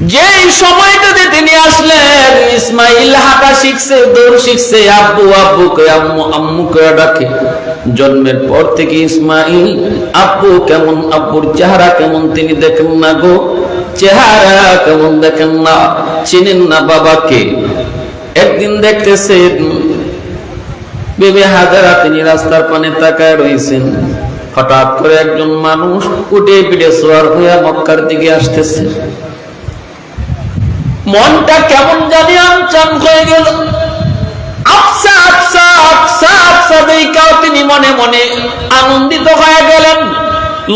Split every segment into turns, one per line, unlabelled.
যেই সময়টাতে তিনি আসলেন, ইসমাইল হাঁটা শিখছে, দৌড় শিখছে, আব্বু আব্বু কে আম্মু আম্মু ডাকে। জন্মের পর থেকে ইসমাইল, আব্বু কেমন, আব্বুর চেহারা কেমন তিনি দেখেন না গো? চেহারা কেমন দেখেন না? চিনেন না বাবাকে। একদিন দেখতেছেন, বেবে হাজারা তিনি রাস্তার পানে তাকায় রয়েছেন। হঠাৎ করে একজন মানুষ উঠে পিঠে সোয়ার হইয়া মক্কার দিকে আসতেছে। মনটা কেমন জানি আনচান হয়ে গেল। আফসা আফসা আফসা আফসা দেখাও তিনি মনে মনে আনন্দিত হয়ে গেলেন।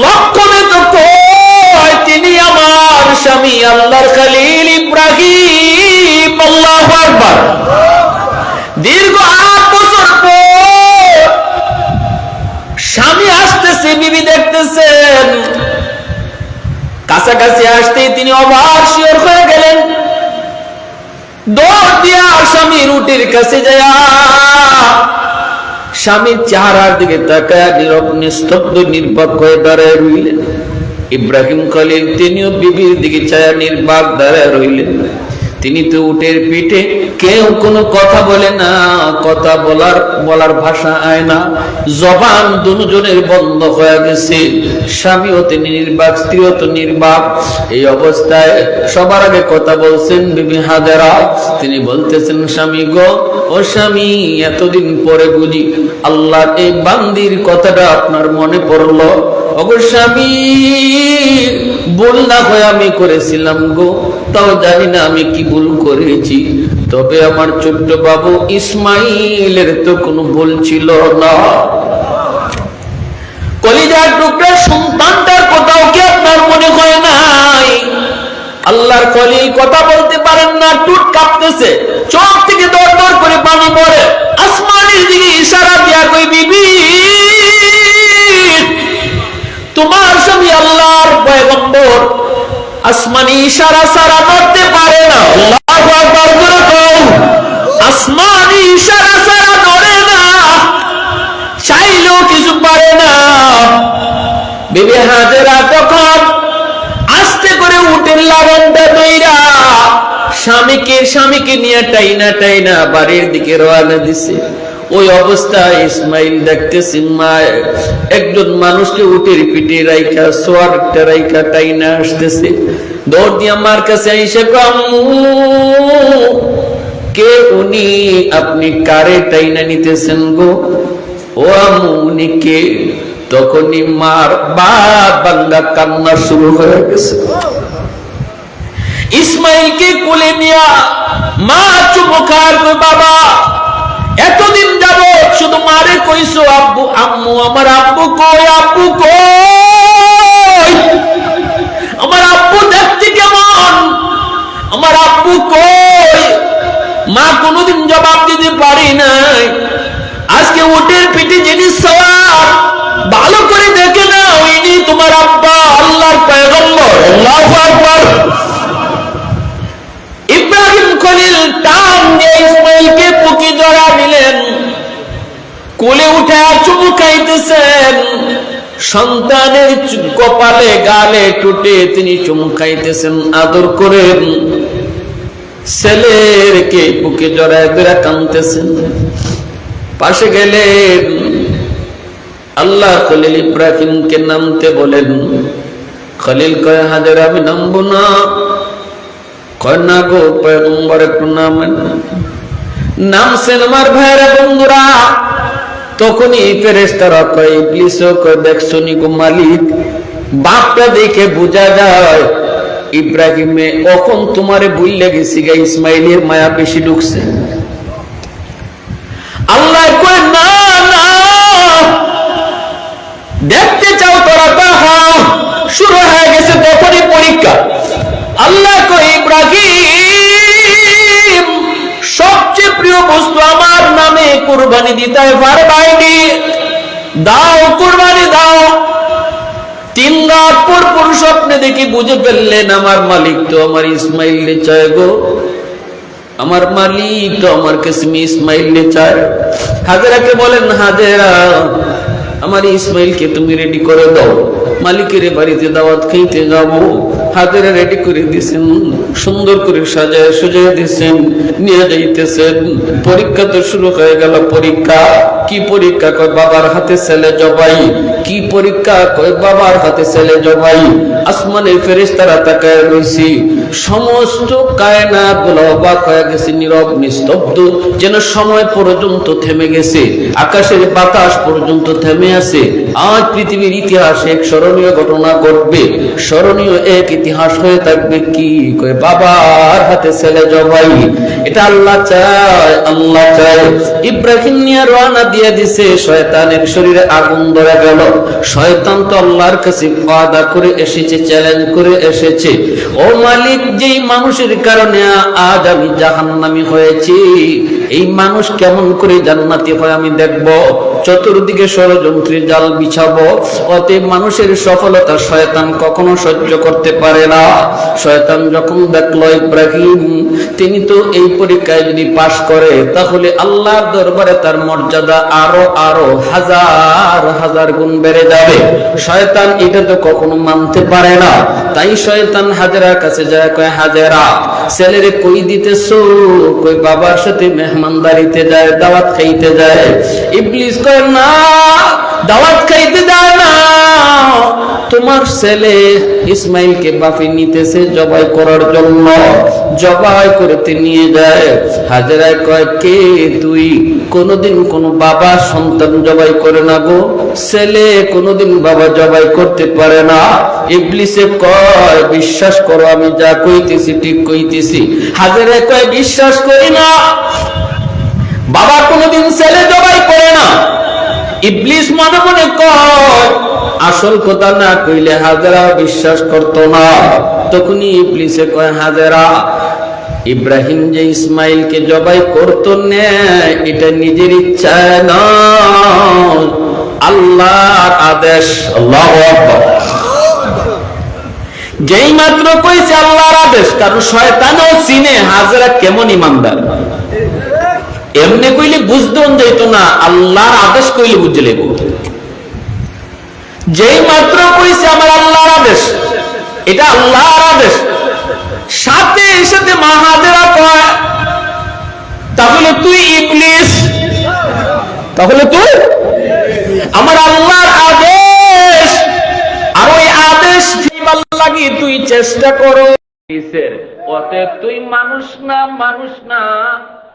লক্ষণে তো তিনি আমার স্বামী আল্লাহর খালিল ইব্রাহিম, আল্লাহু আকবার। দীর্ঘ আট বছর পর স্বামী আসতেছে, বিবি দেখতেছেন। কাছাকাছি আসতেই তিনি অবাক শিওর হয়ে দৌড় দিয়া স্বামী রুটির কাছে যায়, স্বামীর চেহারার দিকে তাকায় নীরব, নিস্তব্ধ, নির্বাক হয়ে দাঁড়ায় রইলেন। ইব্রাহিম খলিল তিনিও বিবির দিকে চায়া নির্বাক দাঁড়ায় রইলেন। তিনি তো উটের পিঠে কেউ কোনো কথা বলে না, কথা বলার বলার ভাষা আয় না। জবান দুজনের বন্ধ হয়ে গেছে। স্বামীও তিনি নির্বাক, স্ত্রীও তো নির্বাক। এই অবস্থায় সবার আগে কথা বলছেন বিবি হাজারা। তিনি বলতেছেন, স্বামী গো, ও স্বামী, এতদিন পরে বুঝি আল্লাহ এই বান্দির কথাটা আপনার মনে পড়ল। অবশ্য আমি ভুল না হয়ে আমি করেছিলাম গো, তাও জানি না আমি কি ভুল করেছি। তবে আমার ছোট্ট বাবু ইসমাইলের তো কোনো ভুল ছিল না। কলিজার টুকরার সন্তানটার কোথাও কি আপনার মনে হয় নাই? আল্লাহর কলিল কথা বলতে পারেন না, টুট কাঁপতেছে। চোখ থেকে দর দর করে পানি পড়ে। আসমানের দিকে ইশারা দিয়া কই বিবি, তোমার স্বামী আল্লাহর পয়গম্বর, আসমানি ইশারা সারা করতে পারে না। আসমানি ইশারা সারা করে না, চাইলেও কিছু পারে না। বিবি হাজেরা তখন আস্তে করে উঠেন লাবণটা দইরা স্বামীকে স্বামীকে নিয়ে টাইনা টাইনা বাড়ির দিকে রওনা দিছে। ওই অবস্থায় ইসমাইল দেখতেছি, মা, একজন মানুষকে উঠে পিঠে রাইখা সোয়ারটা রাইখা টাইনা আসতেছে। দৌড় দিয়ে আমার কাছে এসে কামু কে উনি? আপনি কারে টাইনা নিতেছেন গো? ও আমু উনি কে? তখনই মার বাপ বাংলা কান্না শুরু হয়ে গেছে। ইসমাইলকে কোলে নিয়া, মা চুমুখার বাবা। এতদিন যাব শুধু মারে কইছো, আব্বু, আম্মু, আমার আব্বু কই আব্বু কই? আমার আব্বু দেখতে কেমন? আমার আব্বু কই? মা কোনোদিন জবাব দিতে পারি নাই। আজকে উটের পিঠে জিনিস সওয়ার, ভালো করে চুমু খাইতেছেন। সন্তানের কপালে, গালে টুটে তিনি চুমু খাইতেছেন আদর করেন ছেলেরকে বুকে জড়ায় ধরে কানতেছেন পাশে গেলেন। আল্লাহ খলিল ইব্রাহিমকে নামতে বলেন, খলিল কয়, হাজার, আমি নামবো না। কয়, না গো পয়গম্বর, একটু নামেন। নামছেন আমার ভাইরা বন্ধুরা। তখনই ফেরেস্তারা কয়, ইবলিস কয় দেখছ নি গো মালিক? বাপটা দেখে বোঝা যায়, ইব্রাহিমে কখন তোমারে বুঝলে গেছি গা, ইসমাইলের মায়া বেশি ঢুকছে। আল্লাহ কয়, না না, দেখতে চাও তোরা, তাহা শুরু হয়ে গেছে তখনই পরীক্ষা। আল্লাহ কই ইব্রাহিম, সবচেয়ে প্রিয় বস্তু আমার কুরবানি দিতে পারবাইনি দাও কুরবানি, দাও। তিন রাত পর পর স্বপ্নে দেখি বুঝে ফেললেন, আমার মালিক তো আমার ইসমাইল নে চায় গো। আমার মালিক তো আমার কাছে ইসমাইল নে চায়। হাজেরাকে বলেন, হাজেরা, আমার ইসমাইলকে তুমি রেডি করে দাও। মালিকের বাড়িতে দাওয়াত খাইতে যাব। হাজারে রেডি করে দিছেন, সুন্দর করে সাজায় সুজায় দিছেন, নিয়ে যাইতেছেন। পরীক্ষা তো শুরু হয়ে গেল, পরীক্ষা। কি পরীক্ষা কয় বাবার হাতে ছেলে জবাই? কি পরীক্ষা কয় বাবার হাতে ছেলে জবাই? আসমানের ফেরেশতারা তাকায় রইছি। সমস্তগুলো অবাক হয়ে গেছে, নীরব, নিস্তব্ধ, যেন সময় পর্যন্ত থেমে গেছে, আকাশের বাতাস পর্যন্ত থেমে আছে। আজ পৃথিবীর ইতিহাসে এক স্মরণীয় ঘটনা ঘটবে। স্মরণীয় এক ইতিহাস হয়ে থাকবে কি কয় বাবার হাতে ছেলে জবাই? এটা আল্লাহ চায় আল্লাহ চায়। ইব্রাহিম নিয়ে রওনা দিয়ে দিছে শয়তানের শরীরে আগুন ধরে গেল। শয়তান তো আল্লাহর কাছে ওয়াদা করে এসেছে চ্যালেঞ্জ করে এসেছে। ও মালিক, যেই মানুষের কারণে আজ আমি জাহান্নামি হয়েছি, এই মানুষ কেমন করে জান্নাতি হয় আমি দেখব? চতুর্দিকে ষড়যন্ত্রী জাল বিছাবো। অতএব মানুষের সফলতা শয়তান কখনো সহ্য করতে পারে না। শয়তান যখন দেখল ইব্রাহিম, তিনি তো এই পরীক্ষায় যদি পাশ করে, তাহলে আল্লাহর দরবারে তার মর্যাদা আরও আরও হাজার হাজার গুণ বেড়ে যাবে। শয়তান এটা তো কখনো মানতে পারে না। তাই শয়তান হাজারার কাছে যায়, কয়, হাজারা। ছেলেরে কই দিতেছো? কই বাবার সাথে মেহমানদারিতে যায় দাওয়াত খাইতে যায়? ইবলিস কয় না দাওয়াত খাইতে যায় না। তোমার ছেলে ইসমাইলকে বাফি নিতেছে জবাই করার জন্য। জবাই করতে নিয়ে যায়। হাজারায় কয়, কে তুই? কোনদিন কোন বাবা সন্তান জবাই করে না গো। ছেলে কোনদিন বাবা জবাই করতে পারে না। ইবলিসে কয়, বিশ্বাস করো, আমি যা কইতেছি ঠিক কইতেছি। হাজারায় কয়, বিশ্বাস করি না। বাবা কোনদিন ছেলে জবাই করে ইবলিস মনে মনে কয়, আসল কথা না কইলে হাজারা বিশ্বাস করত না। তখনই ইবলিসে কয়, হাজারা, ইব্রাহিম যে ইসমাইলকে জবাই করত এটা নিজের ইচ্ছায় না। আল্লাহর আদেশ। যেই মাত্র কইছে আল্লাহর আদেশ, কারণ শয়তানও চিনে হাজারা কেমন ইমানদার। এমনি কইলে বুঝতেও যাইত না, আল্লাহর আদেশ কইলে বুঝে লেব যেই মাত্র কইছে আমার আল্লাহর আদেশ, এটা আল্লাহর আদেশ। সাথে সাথে মাহাদেরা কয়, তাহলে তুই ইবলিস? তাহলে তুই? আমার আল্লাহর আদেশ। আর ওই আদেশ ফিরবার লাগি তুই চেষ্টা করো। অতএব তুই মানুষ না মানুষ না।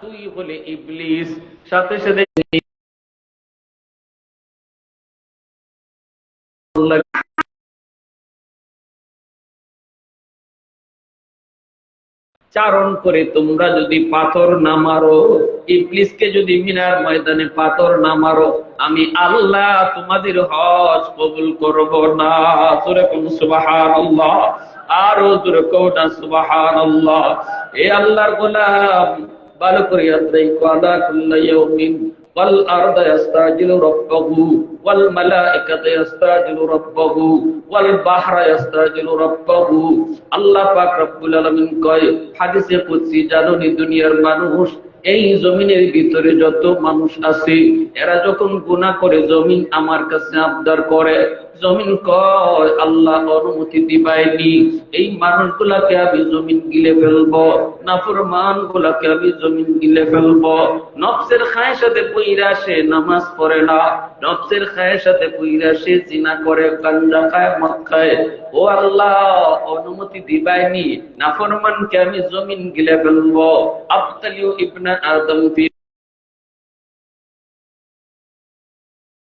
তুই হলে ইবলিস। সাথে সাথে চারণ করে তোমরা যদি পাথর না মারো, ইবলিসকে যদি মিনার ময়দানে পাথর না মারো, আমি আল্লাহ তোমাদের হজ কবুল করব না। তোরে কোন সুবহানাল্লাহ। আরও জোরে কোটা সুবহানাল্লাহ। এ আল্লাহর গোলাম ভালো করে আদ্রাই কাদা কুল্লা ইয়াউমিন والأرض يستعجل ربه والملائكة يستعجل ربه والبحر يستعجل ربه আল্লাহ পাক রব্বুল আলামিন কয় হাদিসে কুদসি জানো নি দুনিয়ার মানুষ এই জমিনের ভিতরে যত মানুষ আছে, এরা যখন গুনাহ করে, জমিন আমার কাছে আবদার করে। জমিন কয়, আল্লাহ অনুমতি দিবাইনি এই মানুষগুলাকে আমি জমিন গিলে ফেলব নাফরমান গুলাকে আমি জমিন গিলে ফেলব। নফসের খায়ের সাথে পইরা সে নামাজ পড়ে না। নফসের খায়ের সাথে পইরা সে জিনা করে, গাঞ্জা খায়, মদ খায়। ও আল্লাহ অনুমতি দিবাইনি। নাফরমানকে আমি জমিন গিলে ফেলব। আবতালিউ ইবনা আদম ফি